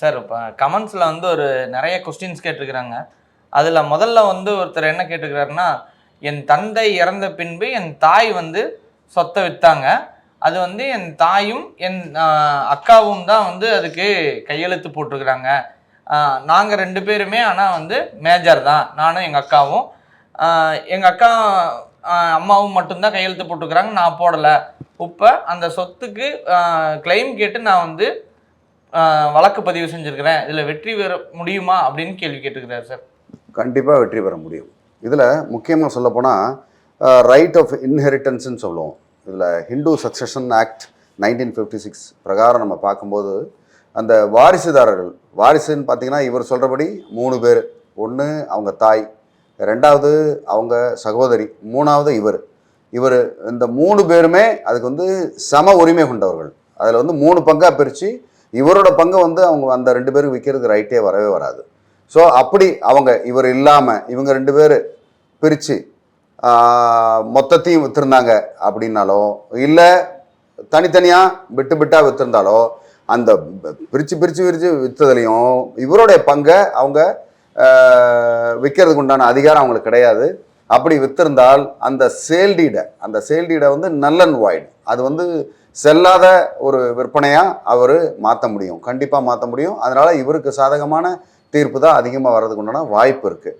Sir இப்போ கமெண்ட்ஸில் வந்து ஒரு நிறைய கொஸ்டின்ஸ் கேட்டிருக்கிறாங்க. அதில் முதல்ல வந்து ஒருத்தர் என்ன கேட்டிருக்கிறாருன்னா என் தந்தை இறந்த பின்பு என் தாய் வந்து சொத்தை விற்றாங்க அது வந்து என் தாயும் என் அக்காவும் தான் வந்து அதுக்கு கையெழுத்து போட்டிருக்கிறாங்க. நாங்கள் ரெண்டு பேருமே ஆனால் வந்து மேஜர் தான். நானும் எங்கள் அக்காவும். எங்கள் அக்கா அம்மாவும் மட்டும்தான் கையெழுத்து போட்டுக்கிறாங்க நான் போடலை. இப்போ அந்த சொத்துக்கு கிளைம் கேட்டு நான் வந்து வழக்கு பதிவு செஞ்சுருக்கிறேன். இதில் வெற்றி பெற முடியுமா அப்படின்னு கேள்வி கேட்டுக்கிறார் சார். கண்டிப்பாக வெற்றி பெற முடியும். இதில் முக்கியமாக சொல்லப்போனால் ரைட் ஆஃப் இன்ஹெரிட்டன்ஸ்னு சொல்லுவோம். இதில் Hindu succession act nineteen fifty six பிரகாரம் நம்ம பார்க்கும்போது அந்த வாரிசுதாரர்கள் வாரிசுன்னு பார்த்தீங்கன்னா இவர் சொல்கிறபடி மூணு பேர். ஒன்று அவங்க தாய் ரெண்டாவது அவங்க சகோதரி மூணாவது இவர். இவர் இந்த மூணு பேருமே அதுக்கு வந்து சம உரிமை கொண்டவர்கள். அதில் வந்து மூணு பங்காக பிரித்து இவரோட பங்கை வந்து அவங்க அந்த ரெண்டு பேரும் விற்கிறதுக்கு ரைட்டே வரவே வராது. ஸோ அப்படி அவங்க இவர் இல்லாமல் இவங்க ரெண்டு பேர் பிரித்து மொத்தத்தையும் விற்றுருந்தாங்க அப்படின்னாலோ இல்லை தனித்தனியாக விட்டு விட்டாக விற்றுருந்தாலோ அந்த பிரித்து பிரித்து பிரித்து விற்றதுலையும் இவருடைய பங்கை அவங்க விற்கிறதுக்கு உண்டான அதிகாரம் அவங்களுக்கு கிடையாது. அப்படி வித்திருந்தால் அந்த சேல்டீடை அந்த சேல்டீடை வந்து நல்லன் வாய்டு அது வந்து செல்லாத ஒரு விற்பனையாக அவர் மாற்ற முடியும். கண்டிப்பாக மாற்ற முடியும். அதனால் இவருக்கு சாதகமான தீர்ப்பு தான் அதிகமாக வர்றதுக்கு உண்டான வாய்ப்பு இருக்குது